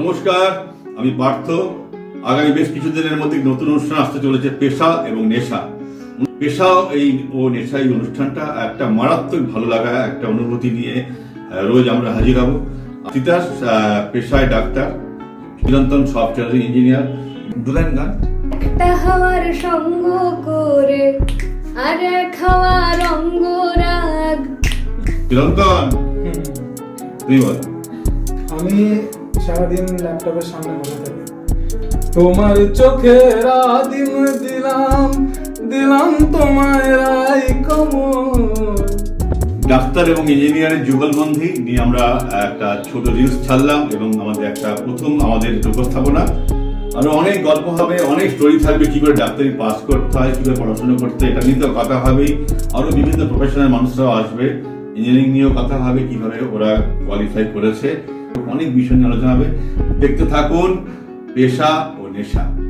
নমস্কার আমি পার্থ। আগামী বেশ কিছুদিনের মধ্যে নতুন অনুষ্ঠান আসতে চলেছে পেশা এবং নেশা। পেশা এই ও নেশা এই অনুষ্ঠানটা একটা মারাত্মক ভালো লাগা একটা অনুভূতি নিয়ে রোজ আমরা হাজির হব। তিতাস পেশায় ডাক্তার চিরন্তন সফটওয়্যার ইঞ্জিনিয়ার। দুলাইন গান। একটা হাওয়ার সঙ্গ করে আর এক হাওয়ার অঙ্গ রাগ চিরন্তন তুমি বল। আমি সারাদিন ল্যাপটপের সামনে বসে থাকি। তোমার চোখের আদিম দিলাম দিলাম তোমায় রাই কমল। ডাক্তার এবং ইঞ্জিনিয়ারের যুগলবন্ধি নিয়ে আমরা একটা ছোট রিলস ছাড়লাম এবং আমাদের একটা প্রথম আমাদের উপস্থাপনা। আরও অনেক গল্প হবে, অনেক স্টোরি থাকবে, কি করে ডাক্তারি পাস করতে হয়, কি করে পড়াশোনা করতে এটা নিয়ে তো কথা হবেই আরও বিভিন্ন প্রফেশনাল মানুষরাও আসবে। ইঞ্জিনিয়ারিং নিয়েও কথা হবে, কীভাবে ওরা কোয়ালিফাই করেছে। অনেক বিষয় নিয়ে আলোচনা হবে। দেখতে থাকুন পেশা ও নেশা।